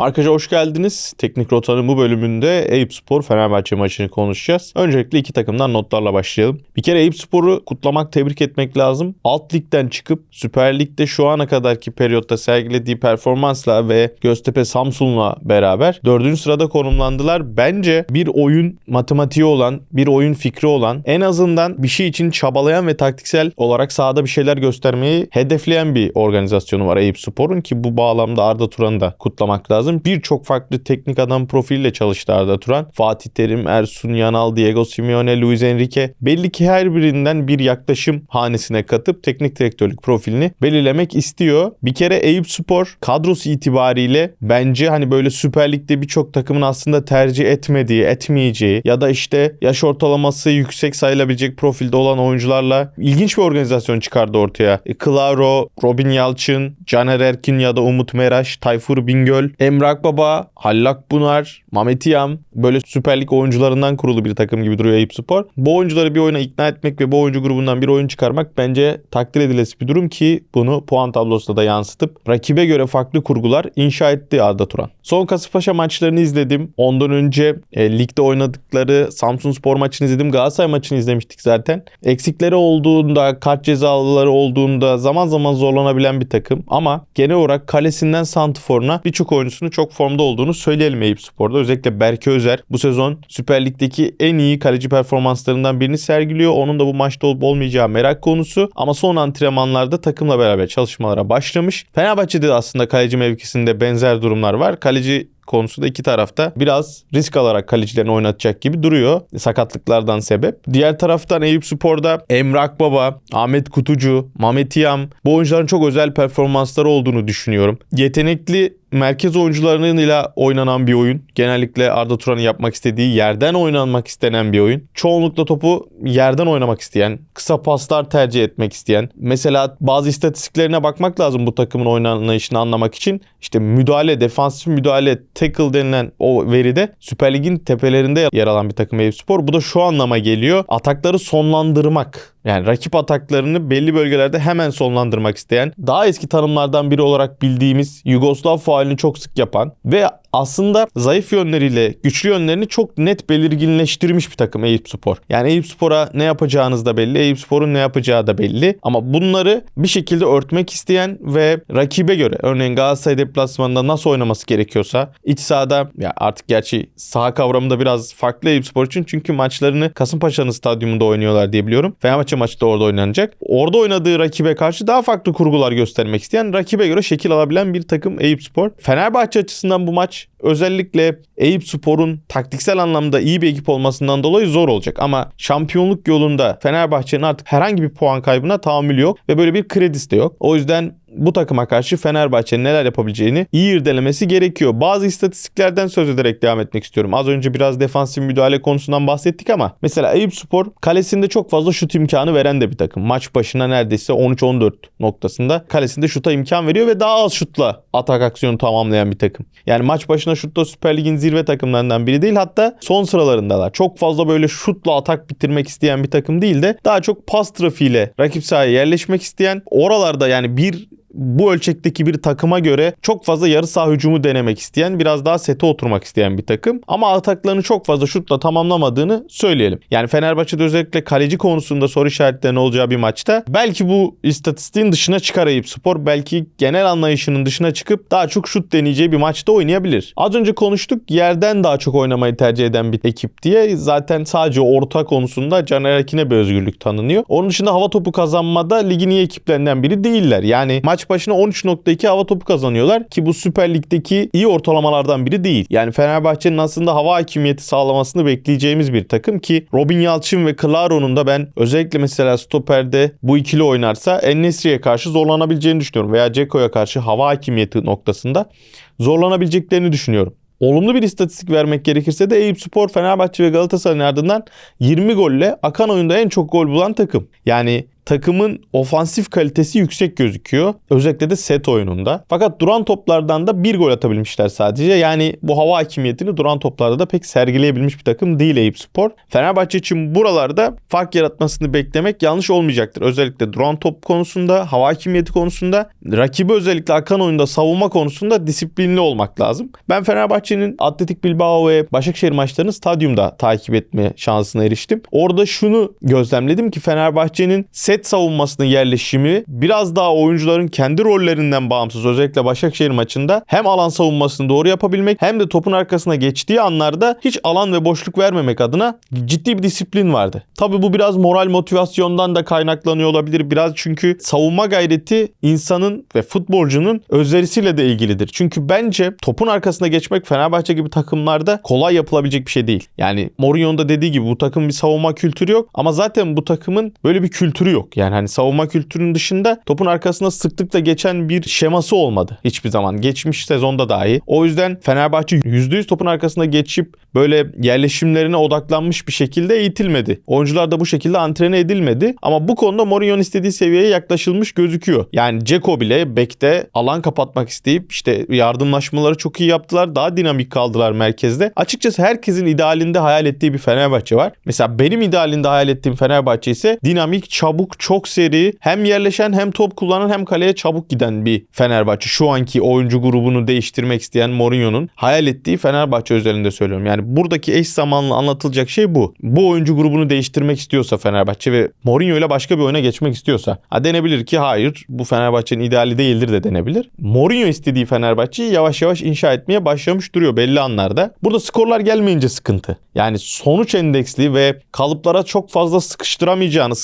Markaja hoş geldiniz. Teknik Rota'nın bu bölümünde Eyüp Spor Fenerbahçe maçını konuşacağız. Öncelikle iki takımdan notlarla başlayalım. Bir kere Eyüp Spor'u kutlamak, tebrik etmek lazım. Alt ligden çıkıp Süper Lig'de şu ana kadarki periyotta sergilediği performansla ve Göztepe Samsun'la beraber dördüncü sırada konumlandılar. Bence bir oyun matematiği olan, bir oyun fikri olan, en azından bir şey için çabalayan ve taktiksel olarak sahada bir şeyler göstermeyi hedefleyen bir organizasyonu var Eyüp Spor'un ki bu bağlamda Arda Turan'ı da kutlamak lazım. Birçok farklı teknik adam profiliyle çalıştı Arda Turan. Fatih Terim, Ersun Yanal, Diego Simeone, Luis Enrique belli ki her birinden bir yaklaşım hanesine katıp teknik direktörlük profilini belirlemek istiyor. Bir kere Eyüp Spor kadrosu itibariyle bence hani böyle Süper Lig'de birçok takımın aslında tercih etmediği, etmeyeceği ya da işte yaş ortalaması yüksek sayılabilecek profilde olan oyuncularla ilginç bir organizasyon çıkardı ortaya. E, Claro, Robin Yalçın, Caner Erkin ya da Umut Meraş, Tayfur Bingöl, Emrak Baba, Hallak Bunar, Mehmet İyam böyle Süper Lig oyuncularından kurulu bir takım gibi duruyor Eyüp Spor. Bu oyuncuları bir oyuna ikna etmek ve bu oyuncu grubundan bir oyun çıkarmak bence takdir edilesi bir durum ki bunu puan tablosunda da yansıtıp rakibe göre farklı kurgular inşa etti Arda Turan. Son Kasımpaşa maçlarını izledim. Ondan önce e, ligde oynadıkları Samsun Spor maçını izledim. Galatasaray maçını izlemiştik zaten. Eksikleri olduğunda, kart cezalıları olduğunda zaman zaman zorlanabilen bir takım. Ama genel olarak kalesinden santiforuna birçok oyuncusunu çok formda olduğunu söyleyelim Eyüp Spor'da. Özellikle Berke Özer bu sezon Süper Lig'deki en iyi kaleci performanslarından birini sergiliyor. Onun da bu maçta olup olmayacağı merak konusu. Ama son antrenmanlarda takımla beraber çalışmalara başlamış. Fenerbahçe'de de aslında kaleci mevkisinde benzer durumlar var. Kaleci konusunda iki tarafta biraz risk alarak kalecilerini oynatacak gibi duruyor sakatlıklardan sebep. Diğer taraftan Eyüp Spor'da Emre Akbaba, Ahmet Kutucu, Mehmet İyam bu oyuncuların çok özel performansları olduğunu düşünüyorum. Yetenekli merkez oyuncularıyla oynanan bir oyun. Genellikle Arda Turan'ın yapmak istediği yerden oynanmak istenen bir oyun. Çoğunlukla topu yerden oynamak isteyen, kısa paslar tercih etmek isteyen. Mesela bazı istatistiklerine bakmak lazım bu takımın oynanışını anlamak için. İşte müdahale, defansif müdahale, tackle denilen o veride Süper Lig'in tepelerinde yer alan bir takım Eyüp Spor. Bu da şu anlama geliyor. Atakları sonlandırmak. Yani rakip ataklarını belli bölgelerde hemen sonlandırmak isteyen, daha eski tanımlardan biri olarak bildiğimiz Yugoslav faalini çok sık yapan ve aslında zayıf yönleriyle güçlü yönlerini çok net belirginleştirmiş bir takım Eyüp Spor. Yani Eyüp Spor'a ne yapacağınız da belli, Eyüp Spor'un ne yapacağı da belli. Ama bunları bir şekilde örtmek isteyen ve rakibe göre örneğin Galatasaray deplasmanında nasıl oynaması gerekiyorsa iç sahada ya artık gerçi saha kavramı da biraz farklı Eyüp Spor için çünkü maçlarını Kasımpaşa'nın stadyumunda oynuyorlar diye biliyorum. Fenerbahçe maçı da orada oynanacak. Orada oynadığı rakibe karşı daha farklı kurgular göstermek isteyen rakibe göre şekil alabilen bir takım Eyüp Spor. Fenerbahçe açısından bu maç özellikle Eyüp Spor'un taktiksel anlamda iyi bir ekip olmasından dolayı zor olacak. Ama şampiyonluk yolunda Fenerbahçe'nin artık herhangi bir puan kaybına tahammülü yok ve böyle bir kredisi de yok. O yüzden bu takıma karşı Fenerbahçe'nin neler yapabileceğini iyi irdelemesi gerekiyor. Bazı istatistiklerden söz ederek devam etmek istiyorum. Az önce biraz defansif müdahale konusundan bahsettik ama mesela Eyüp Spor kalesinde çok fazla şut imkanı veren de bir takım. Maç başına neredeyse 13-14 noktasında kalesinde şuta imkan veriyor ve daha az şutla atak aksiyonu tamamlayan bir takım. Yani maç başına şutta Süper Lig'in zirve takımlarından biri değil hatta son sıralarındalar. Çok fazla böyle şutla atak bitirmek isteyen bir takım değil de daha çok pas trafiğiyle rakip sahaya yerleşmek isteyen oralarda yani bir bu ölçekteki bir takıma göre çok fazla yarı saha hücumu denemek isteyen, biraz daha sete oturmak isteyen bir takım. Ama ataklarını çok fazla şutla tamamlamadığını söyleyelim. Yani Fenerbahçe'de özellikle kaleci konusunda soru işaretlerinin olacağı bir maçta belki bu istatistiğin dışına çıkarayıp spor belki genel anlayışının dışına çıkıp daha çok şut deneyeceği bir maçta oynayabilir. Az önce konuştuk yerden daha çok oynamayı tercih eden bir ekip diye. Zaten sadece orta konusunda Caner Erkin'e bir özgürlük tanınıyor. Onun dışında hava topu kazanmada ligin iyi ekiplerinden biri değiller. Yani maç maç başına 13.2 hava topu kazanıyorlar ki bu Süper Lig'deki iyi ortalamalardan biri değil. Yani Fenerbahçe'nin aslında hava hakimiyeti sağlamasını bekleyeceğimiz bir takım ki Robin Yalçın ve Claro'nun da ben özellikle mesela stoperde bu ikili oynarsa Ennesri'ye karşı zorlanabileceğini düşünüyorum veya Ceko'ya karşı hava hakimiyeti noktasında zorlanabileceklerini düşünüyorum. Olumlu bir istatistik vermek gerekirse de Eyüp Spor, Fenerbahçe ve Galatasaray'ın ardından 20 golle akan oyunda en çok gol bulan takım. Yani takımın ofansif kalitesi yüksek gözüküyor. Özellikle de set oyununda. Fakat duran toplardan da bir gol atabilmişler sadece. Yani bu hava hakimiyetini duran toplarda da pek sergileyebilmiş bir takım değil Eyüp Spor. Fenerbahçe için buralarda fark yaratmasını beklemek yanlış olmayacaktır. Özellikle duran top konusunda, hava hakimiyeti konusunda, rakibi özellikle akan oyunda savunma konusunda disiplinli olmak lazım. Ben Fenerbahçe'nin Atletik Bilbao ve Başakşehir maçlarını stadyumda takip etme şansına eriştim. Orada şunu gözlemledim ki Fenerbahçe'nin set savunmasının yerleşimi biraz daha oyuncuların kendi rollerinden bağımsız özellikle Başakşehir maçında hem alan savunmasını doğru yapabilmek hem de topun arkasına geçtiği anlarda hiç alan ve boşluk vermemek adına ciddi bir disiplin vardı. Tabi bu biraz moral motivasyondan da kaynaklanıyor olabilir. Biraz çünkü savunma gayreti insanın ve futbolcunun özverisiyle de ilgilidir. Çünkü bence topun arkasına geçmek Fenerbahçe gibi takımlarda kolay yapılabilecek bir şey değil. Yani Mourinho'nun da dediği gibi bu takım bir savunma kültürü yok ama zaten bu takımın böyle bir kültürü yok. Yani hani savunma kültürünün dışında topun arkasına sıklıkla geçen bir şeması olmadı hiçbir zaman. Geçmiş sezonda dahi. O yüzden Fenerbahçe %100 topun arkasına geçip böyle yerleşimlerine odaklanmış bir şekilde eğitilmedi. Oyuncular da bu şekilde antrene edilmedi. Ama bu konuda Mourinho'nun istediği seviyeye yaklaşılmış gözüküyor. Yani Ceko bile bekte alan kapatmak isteyip işte yardımlaşmaları çok iyi yaptılar. Daha dinamik kaldılar merkezde. Açıkçası herkesin idealinde hayal ettiği bir Fenerbahçe var. Mesela benim idealinde hayal ettiğim Fenerbahçe ise dinamik, çabuk, çok seri, hem yerleşen hem top kullanan hem kaleye çabuk giden bir Fenerbahçe. Şu anki oyuncu grubunu değiştirmek isteyen Mourinho'nun hayal ettiği Fenerbahçe özelinde söylüyorum. Yani buradaki eş zamanlı anlatılacak şey bu. Bu oyuncu grubunu değiştirmek istiyorsa Fenerbahçe ve Mourinho ile başka bir oyuna geçmek istiyorsa. Ha denebilir ki hayır bu Fenerbahçe'nin ideali değildir de denebilir. Mourinho istediği Fenerbahçe'yi yavaş yavaş inşa etmeye başlamış duruyor belli anlarda. Burada skorlar gelmeyince sıkıntı. Yani sonuç endeksli ve kalıplara çok fazla sıkıştıramayacağınız,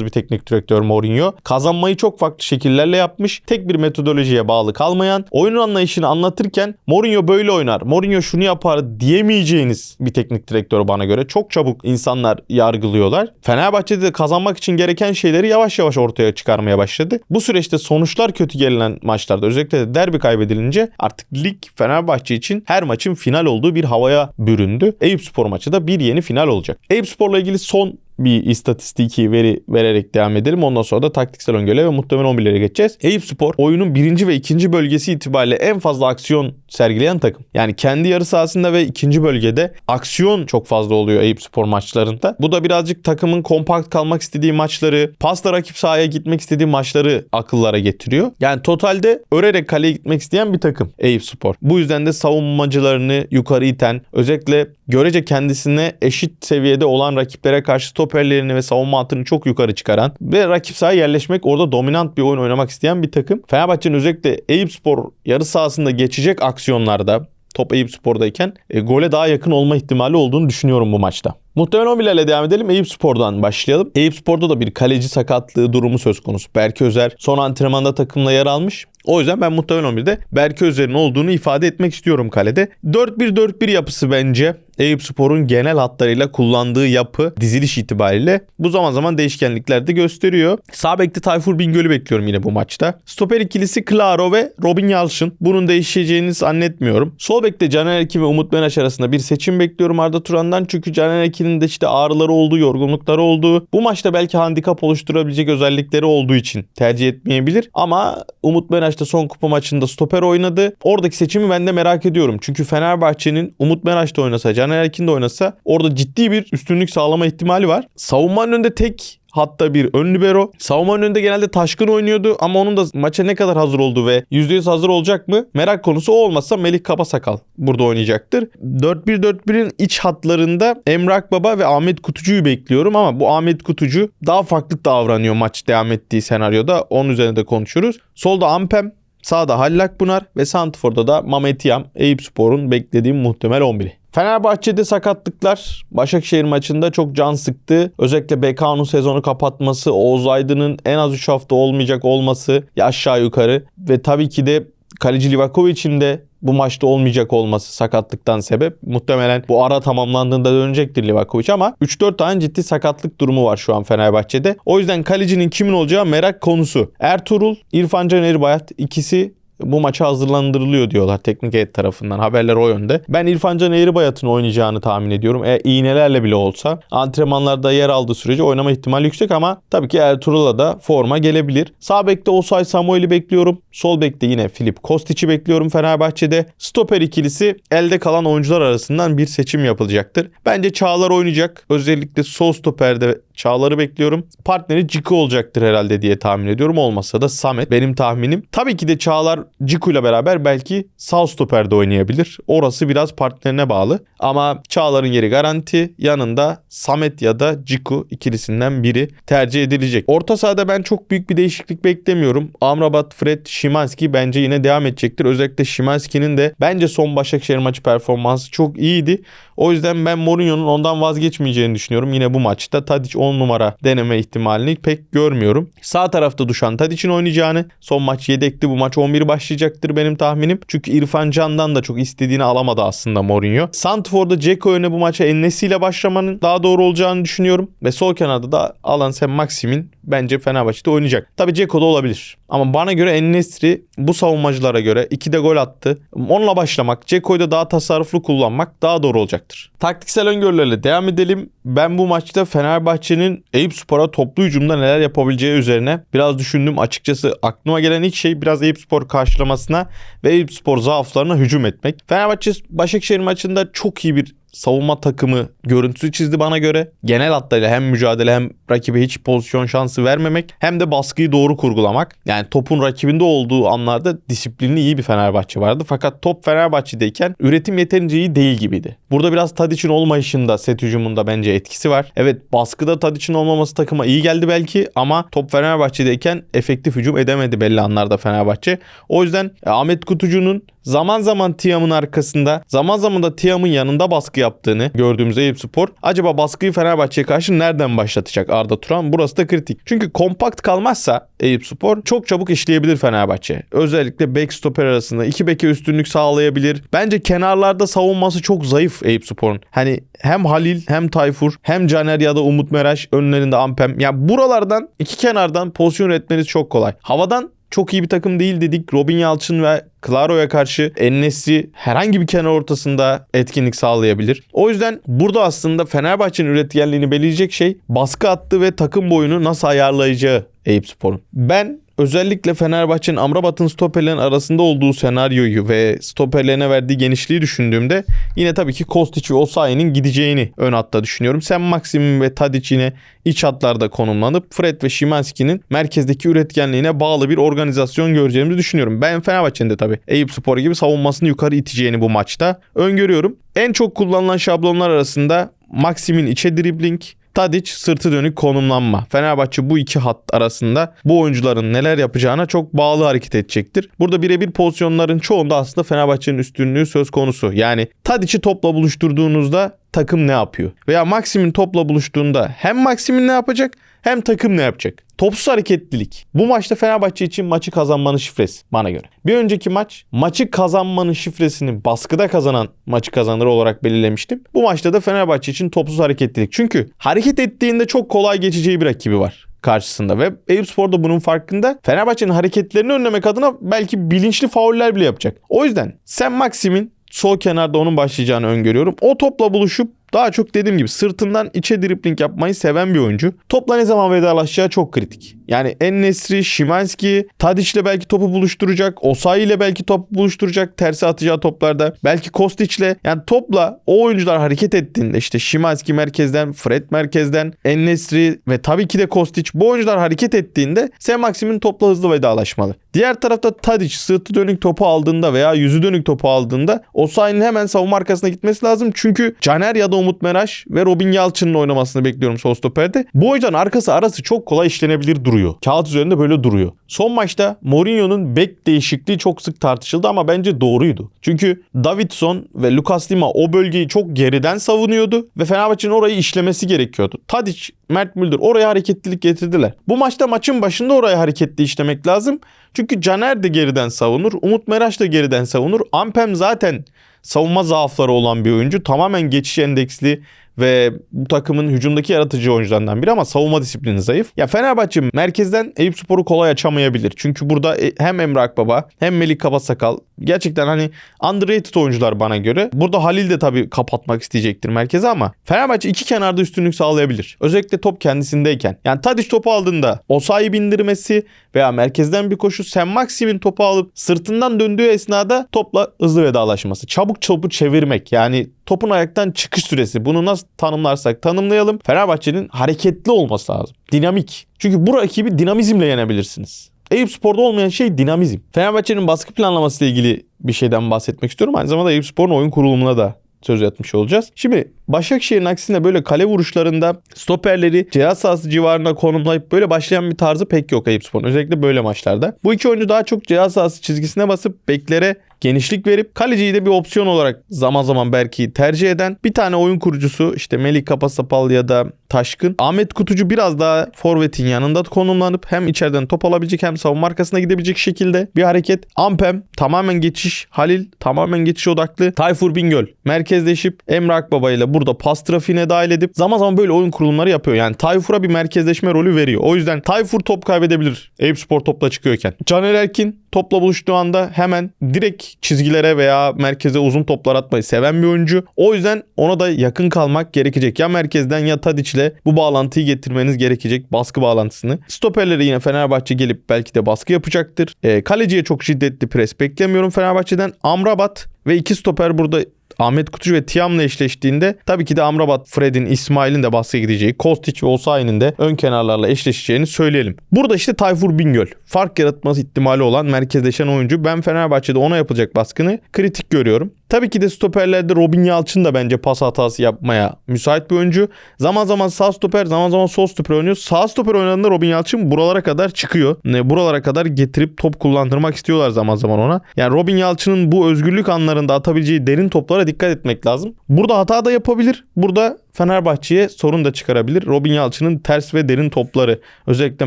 sığdıramayacağınız bir teknik direktör Mourinho. Kazanmayı çok farklı şekillerle yapmış. Tek bir metodolojiye bağlı kalmayan, oyunun anlayışını anlatırken Mourinho böyle oynar, Mourinho şunu yapar diyemeyeceğiniz bir teknik direktör bana göre. Çok çabuk insanlar yargılıyorlar. Fenerbahçe'de de kazanmak için gereken şeyleri yavaş yavaş ortaya çıkarmaya başladı. Bu süreçte sonuçlar kötü gelinen maçlarda özellikle de derbi kaybedilince artık lig Fenerbahçe için her maçın final olduğu bir havaya büründü. Eyüp Spor maçı da bir yeni final olacak. Eyüp Spor'la ilgili son bir istatistiki veri vererek devam edelim. Ondan sonra da taktiksel öngörüle ve muhtemel 11'lere geçeceğiz. Eyüp Spor oyunun birinci ve ikinci bölgesi itibariyle en fazla aksiyon sergileyen takım. Yani kendi yarı sahasında ve ikinci bölgede aksiyon çok fazla oluyor Eyüp Spor maçlarında. Bu da birazcık takımın kompakt kalmak istediği maçları, pasla rakip sahaya gitmek istediği maçları akıllara getiriyor. Yani totalde örerek kaleye gitmek isteyen bir takım Eyüp Spor. Bu yüzden de savunmacılarını yukarı iten, özellikle görece kendisine eşit seviyede olan rakiplere karşı stoperlerini ve savunma hattını çok yukarı çıkaran ve rakip sahaya yerleşmek orada dominant bir oyun oynamak isteyen bir takım. Fenerbahçe'nin özellikle Eyüp Spor yarı sahasında geçecek aksiyonlarda top Eyüp Spor'dayken e, gole daha yakın olma ihtimali olduğunu düşünüyorum bu maçta. Muhtemelen 11 ile devam edelim. Eyüp Spor'dan başlayalım. Eyüp Spor'da da bir kaleci sakatlığı durumu söz konusu. Berke Özer son antrenmanda takımla yer almış. O yüzden ben muhtemelen 11'de Berke Özer'in olduğunu ifade etmek istiyorum kalede. 4-1-4-1 yapısı bence Eyüp Spor'un genel hatlarıyla kullandığı yapı diziliş itibariyle bu zaman zaman değişkenlikler de gösteriyor. Sağ bekte Tayfur Bingöl'ü bekliyorum yine bu maçta. Stoper ikilisi Claro ve Robin Yalçın. Bunun değişeceğini zannetmiyorum. Sol bekte Caner Erkin ve Umut Menaş arasında bir seçim bekliyorum Arda Turan'dan. Çünkü Caner Erkin'in de işte ağrıları olduğu, yorgunlukları olduğu, bu maçta belki handikap oluşturabilecek özellikleri olduğu için tercih etmeyebilir. Ama Umut Menaş da son kupa maçında stoper oynadı. Oradaki seçimi ben de merak ediyorum. Çünkü Fenerbahçe'nin Umut Menaş da oynasa, Caner Erkin de oynasa orada ciddi bir üstünlük sağlama ihtimali var. Savunmanın önünde tek hatta bir ön libero. Savunmanın önünde genelde Taşkın oynuyordu ama onun da maça ne kadar hazır olduğu ve %100 hazır olacak mı? Merak konusu o olmazsa Melih Kabasakal burada oynayacaktır. 4-1-4-1'in iç hatlarında Emrak Baba ve Ahmet Kutucu'yu bekliyorum ama bu Ahmet Kutucu daha farklı davranıyor maç devam ettiği senaryoda. Onun üzerine de konuşuruz. Solda Ampem, Sağda Hallak Bunar ve Santifor'da da Mamet Yam, Eyüp Spor'un beklediğim muhtemel 11'i. Fenerbahçe'de sakatlıklar Başakşehir maçında çok can sıktı. Özellikle Bekao'nun sezonu kapatması, Oğuz Aydın'ın en az 3 hafta olmayacak olması ya aşağı yukarı ve tabii ki de kaleci Livakovic'in de bu maçta olmayacak olması sakatlıktan sebep. Muhtemelen bu ara tamamlandığında dönecektir Livakovic ama 3-4 tane ciddi sakatlık durumu var şu an Fenerbahçe'de. O yüzden kalecinin kimin olacağı merak konusu. Ertuğrul, İrfan Can Erbayat ikisi bu maça hazırlandırılıyor diyorlar teknik heyet tarafından. Haberler o yönde. Ben İrfan Can Eğribayat'ın oynayacağını tahmin ediyorum. E, iğnelerle bile olsa antrenmanlarda yer aldığı sürece oynama ihtimali yüksek ama tabii ki Ertuğrul'a da forma gelebilir. Sağ bekte Osay Samuel'i bekliyorum. Sol bekte yine Filip Kostic'i bekliyorum Fenerbahçe'de. Stoper ikilisi elde kalan oyuncular arasından bir seçim yapılacaktır. Bence Çağlar oynayacak. Özellikle sol stoperde Çağlar'ı bekliyorum. Partneri Ciku olacaktır herhalde diye tahmin ediyorum. Olmasa da Samet benim tahminim. Tabii ki de Çağlar Ciku ile beraber belki sağ stoperde oynayabilir. Orası biraz partnerine bağlı. Ama Çağlar'ın yeri garanti. Yanında Samet ya da Ciku ikilisinden biri tercih edilecek. Orta sahada ben çok büyük bir değişiklik beklemiyorum. Amrabat, Fred, Şimanski bence yine devam edecektir. Özellikle Şimanski'nin de bence son Başakşehir maçı performansı çok iyiydi. O yüzden ben Mourinho'nun ondan vazgeçmeyeceğini düşünüyorum. Yine bu maçta Tadic 10 numara deneme ihtimalini pek görmüyorum. Sağ tarafta Dušan Tadic'in oynayacağını. Son maç yedekti. Bu maç 11 başlayacaktır benim tahminim. Çünkü İrfan Can'dan da çok istediğini alamadı aslında Mourinho. Santfor'da Ceko öne bu maça Ennesi ile başlamanın daha doğru olacağını düşünüyorum. Ve sol kenarda da Alan Sen Maxim'in bence Fenerbahçe'de oynayacak. Tabii Ceko da olabilir. Ama bana göre Ennesri bu savunmacılara göre 2 de gol attı. Onunla başlamak, Ceko'yu da daha tasarruflu kullanmak daha doğru olacaktır. Taktiksel öngörülerle devam edelim. Ben bu maçta Fenerbahçe'nin Eyüp Spor'a toplu hücumda neler yapabileceği üzerine biraz düşündüm. Açıkçası aklıma gelen ilk şey biraz Eyüp Spor karşılamasına ve Eyüp Spor zaaflarına hücum etmek. Fenerbahçe Başakşehir maçında çok iyi bir savunma takımı görüntüsü çizdi bana göre. Genel hatlarıyla hem mücadele hem rakibe hiç pozisyon şansı vermemek hem de baskıyı doğru kurgulamak. Yani topun rakibinde olduğu anlarda disiplinli iyi bir Fenerbahçe vardı. Fakat top Fenerbahçe'deyken üretim yeterince iyi değil gibiydi. Burada biraz Tadic'in olmayışında set hücumunda bence etkisi var. Evet baskıda Tadic'in olmaması takıma iyi geldi belki ama top Fenerbahçe'deyken efektif hücum edemedi belli anlarda Fenerbahçe. O yüzden e, Ahmet Kutucu'nun zaman zaman Tiam'ın arkasında zaman zaman da Tiam'ın yanında baskı yaptığını gördüğümüz Eyüp Spor acaba baskıyı Fenerbahçe'ye karşı nereden başlatacak Arda Turan? Burası da kritik. Çünkü kompakt kalmazsa Eyüp Spor çok çabuk işleyebilir Fenerbahçe. Özellikle bek stoper arasında iki beke üstünlük sağlayabilir. Bence kenarlarda savunması çok zayıf Eyüp Spor'un. Hani hem Halil hem Tayfur hem Caner ya da Umut Meraş önlerinde Ampem. Yani buralardan iki kenardan pozisyon üretmeniz çok kolay. Havadan çok iyi bir takım değil dedik. Robin Yalçın ve Claro'ya karşı Ennesi herhangi bir kenar ortasında etkinlik sağlayabilir. O yüzden burada aslında Fenerbahçe'nin üretkenliğini belirleyecek şey baskı attı ve takım boyunu nasıl ayarlayacağı Eyüp Spor'un. Ben özellikle Fenerbahçe'nin Amrabat'ın stoperlerin arasında olduğu senaryoyu ve stoperlerine verdiği genişliği düşündüğümde yine tabii ki Kostić ve Osayi'nin gideceğini ön hatta düşünüyorum. Sen Maxim ve Tadic yine iç hatlarda konumlanıp Fred ve Şimanski'nin merkezdeki üretkenliğine bağlı bir organizasyon göreceğimizi düşünüyorum. Ben Fenerbahçe'nin de tabii Eyüp Spor gibi savunmasını yukarı iteceğini bu maçta öngörüyorum. En çok kullanılan şablonlar arasında Maxim'in içe dribling, Tadic sırtı dönük konumlanma. Fenerbahçe bu iki hat arasında bu oyuncuların neler yapacağına çok bağlı hareket edecektir. Burada birebir pozisyonların çoğunda aslında Fenerbahçe'nin üstünlüğü söz konusu. Yani Tadic'i topla buluşturduğunuzda takım ne yapıyor? Veya Maxim'in topla buluştuğunda hem Maxim'in ne yapacak hem takım ne yapacak? Topsuz hareketlilik. Bu maçta Fenerbahçe için maçı kazanmanın şifresi bana göre. Bir önceki maç maçı kazanmanın şifresini baskıda kazanan maçı kazanır olarak belirlemiştim. Bu maçta da Fenerbahçe için topsuz hareketlilik. Çünkü hareket ettiğinde çok kolay geçeceği bir rakibi var karşısında ve Eyüp Spor da bunun farkında. Fenerbahçe'nin hareketlerini önlemek adına belki bilinçli fauller bile yapacak. O yüzden sen Maxim'in sol kenarda onun başlayacağını öngörüyorum. O topla buluşup daha çok dediğim gibi sırtından içe dripling yapmayı seven bir oyuncu. Topla ne zaman vedalaşacağı çok kritik. Yani En-Nesri, Şimanski, Tadic ile belki topu buluşturacak. Osayi ile belki topu buluşturacak tersi atacağı toplarda. Belki Kostić ile yani topla o oyuncular hareket ettiğinde işte Şimanski merkezden, Fred merkezden, En-Nesri ve tabii ki de Kostić bu oyuncular hareket ettiğinde Sen Maxim'in topla hızlı vedalaşmalı. Diğer tarafta Tadic sırtı dönük topu aldığında veya yüzü dönük topu aldığında Osayi'nin hemen savunma arkasına gitmesi lazım. Çünkü Caner ya da Umut Meraş ve Robin Yalçın'ın oynamasını bekliyorum sol stoperde. Bu oyuncuların arkası arası çok kolay işlenebilir duruyor. Kağıt üzerinde böyle duruyor. Son maçta Mourinho'nun bek değişikliği çok sık tartışıldı ama bence doğruydu. Çünkü Davidson ve Lucas Lima o bölgeyi çok geriden savunuyordu ve Fenerbahçe'nin orayı işlemesi gerekiyordu. Tadic, Mert Müldür oraya hareketlilik getirdiler. Bu maçta maçın başında oraya hareketli işlemek lazım. Çünkü Caner de geriden savunur. Umut Meraş da geriden savunur. Ampem zaten savunma zaafları olan bir oyuncu. Tamamen geçiş endeksli ve bu takımın hücumdaki yaratıcı oyuncularından biri ama savunma disiplini zayıf. Ya Fenerbahçe merkezden Eyüp Spor'u kolay açamayabilir. Çünkü burada e, hem Emre Akbaba hem Melih Kabasakal gerçekten hani underrated oyuncular bana göre. Burada Halil de tabii kapatmak isteyecektir merkeze ama Fenerbahçe iki kenarda üstünlük sağlayabilir. Özellikle top kendisindeyken. Yani Tadic topu aldığında Osayi bindirmesi veya merkezden bir koşu Sen Maxim'in topu alıp sırtından döndüğü esnada topla hızlı vedalaşması. Çabuk topu çevirmek. Yani topun ayaktan çıkış süresi. Bunu nasıl tanımlarsak tanımlayalım. Fenerbahçe'nin hareketli olması lazım. Dinamik. Çünkü bu rakibi dinamizmle yenebilirsiniz. Eyüp Spor'da olmayan şey dinamizm. Fenerbahçe'nin baskı planlaması ile ilgili bir şeyden bahsetmek istiyorum. Aynı zamanda Eyüp Spor'un oyun kurulumuna da söz etmiş olacağız. Şimdi Başakşehir'in aksine böyle kale vuruşlarında stoperleri ceza sahası civarına konumlayıp böyle başlayan bir tarzı pek yok Eyüp Spor'un. Özellikle böyle maçlarda. Bu iki oyuncu daha çok ceza sahası çizgisine basıp beklere genişlik verip kaleciyi de bir opsiyon olarak zaman zaman belki tercih eden bir tane oyun kurucusu işte Melih Kapasapal ya da Taşkın. Ahmet Kutucu biraz daha forvetin yanında konumlanıp hem içeriden top alabilecek hem savunma arkasına gidebilecek şekilde bir hareket. Ampem tamamen geçiş. Halil tamamen geçiş odaklı. Tayfur Bingöl merkezleşip Emre Akbaba ile burada pas trafiğine dahil edip zaman zaman böyle oyun kurulumları yapıyor. Yani Tayfur'a bir merkezleşme rolü veriyor. O yüzden Tayfur top kaybedebilir. Eyüp Spor topla çıkıyorken. Caner Erkin topla buluştuğu anda hemen direkt çizgilere veya merkeze uzun toplar atmayı seven bir oyuncu. O yüzden ona da yakın kalmak gerekecek. Ya merkezden ya Tadiç'le bu bağlantıyı getirmeniz gerekecek baskı bağlantısını. Stoperlere yine Fenerbahçe gelip belki de baskı yapacaktır. E, kaleciye çok şiddetli pres beklemiyorum Fenerbahçe'den. Amrabat ve iki stoper burada Ahmet Kutucu ve Tiam'la eşleştiğinde tabii ki de Amrabat, Fred'in, İsmail'in de baskıya gideceği, Kostić ve Osayi'nin de ön kenarlarla eşleşeceğini söyleyelim. Burada işte Tayfur Bingöl. Fark yaratması ihtimali olan merkezleşen oyuncu. Ben Fenerbahçe'de ona yapılacak baskını kritik görüyorum. Tabii ki de stoperlerde Robin Yalçın da bence pas hatası yapmaya müsait bir oyuncu. Zaman zaman sağ stoper, zaman zaman sol stoper oynuyor. Sağ stoper oynadığında Robin Yalçın buralara kadar çıkıyor. Buralara kadar getirip top kullandırmak istiyorlar zaman zaman ona. Yani Robin Yalçın'ın bu özgürlük anlarında atabileceği derin toplara dikkat etmek lazım. Burada hata da yapabilir. Burada Fenerbahçe'ye sorun da çıkarabilir. Robin Yalçın'ın ters ve derin topları özellikle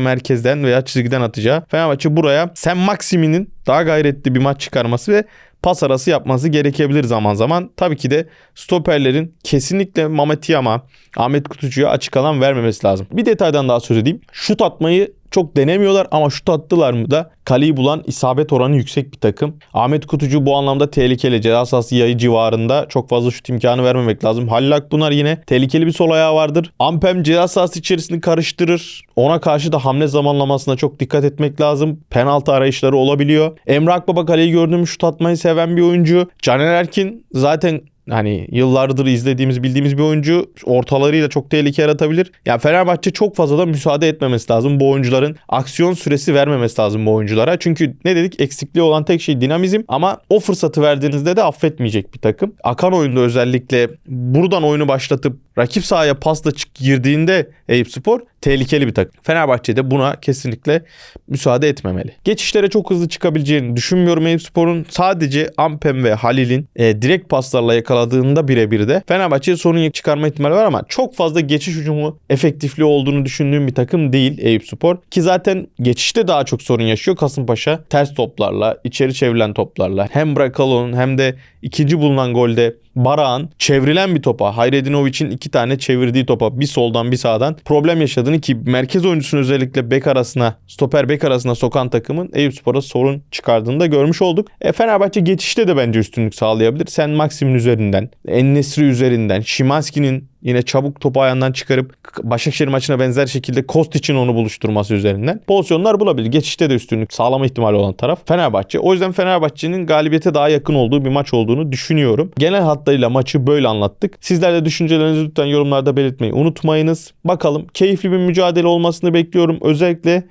merkezden veya çizgiden atacağı. Fenerbahçe buraya Sen Maximin'in daha gayretli bir maç çıkarması ve pas arası yapması gerekebilir zaman zaman. Tabii ki de stoperlerin kesinlikle Mehmet Yama, Ahmet Kutucu'ya açık alan vermemesi lazım. Bir detaydan daha söz edeyim. Şut atmayı çok denemiyorlar ama şut attılar mı da kaleyi bulan isabet oranı yüksek bir takım. Ahmet Kutucu bu anlamda tehlikeli. Ceza sahası yayı civarında çok fazla şut imkanı vermemek lazım. Halil Akbunar yine tehlikeli bir sol ayağı vardır. Ampem ceza sahası içerisini karıştırır. Ona karşı da hamle zamanlamasına çok dikkat etmek lazım. Penaltı arayışları olabiliyor. Emre Akbaba kaleyi gördüğümüz şut atmayı seven bir oyuncu. Caner Erkin zaten hani yıllardır izlediğimiz bildiğimiz bir oyuncu ortalarıyla çok tehlike yaratabilir. Yani Fenerbahçe çok fazla da müsaade etmemesi lazım bu oyuncuların aksiyon süresi vermemesi lazım bu oyunculara. Çünkü ne dedik eksikliği olan tek şey dinamizm ama o fırsatı verdiğinizde de affetmeyecek bir takım. Akan oyunda özellikle buradan oyunu başlatıp rakip sahaya pasla girdiğinde Eyüp Spor tehlikeli bir takım. Fenerbahçe de buna kesinlikle müsaade etmemeli. Geçişlere çok hızlı çıkabileceğini düşünmüyorum Eyüp Spor'un. Sadece Ampem ve Halil'in e, direkt paslarla yakaladığında birebir de Fenerbahçe'ye sorun çıkarma ihtimali var ama çok fazla geçiş hücumu efektifliği olduğunu düşündüğüm bir takım değil Eyüp Spor. Ki zaten geçişte daha çok sorun yaşıyor Kasımpaşa. Ters toplarla, içeri çevrilen toplarla hem Brakalon'un hem de ikinci bulunan golde Barak'ın çevrilen bir topa Hayredinoviç'in iki tane çevirdiği topa bir soldan bir sağdan problem yaşadığını ki merkez oyuncusunu özellikle bek arasına stoper bek arasına sokan takımın Eyüp Spor'a sorun çıkardığını da görmüş olduk. E, Fenerbahçe geçişte de bence üstünlük sağlayabilir. Sen Maxim'in üzerinden, Ennesri üzerinden, Şimanski'nin Yine çabuk topu ayağından çıkarıp Başakşehir maçına benzer şekilde Kost için onu buluşturması üzerinden pozisyonlar bulabilir. Geçişte de üstünlük sağlama ihtimali olan taraf Fenerbahçe. O yüzden Fenerbahçe'nin galibiyete daha yakın olduğu bir maç olduğunu düşünüyorum. Genel hatlarıyla maçı böyle anlattık. Sizler de düşüncelerinizi lütfen yorumlarda belirtmeyi unutmayınız. Bakalım keyifli bir mücadele olmasını bekliyorum. Özellikle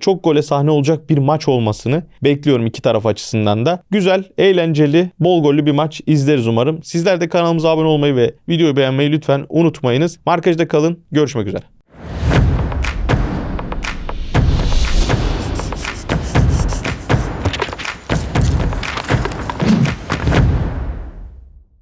çok gole sahne olacak bir maç olmasını bekliyorum iki taraf açısından da. Güzel, eğlenceli, bol gollü bir maç izleriz umarım. Sizler de kanalımıza abone olmayı ve videoyu beğenmeyi lütfen unutmayınız. Markajda kalın. Görüşmek üzere.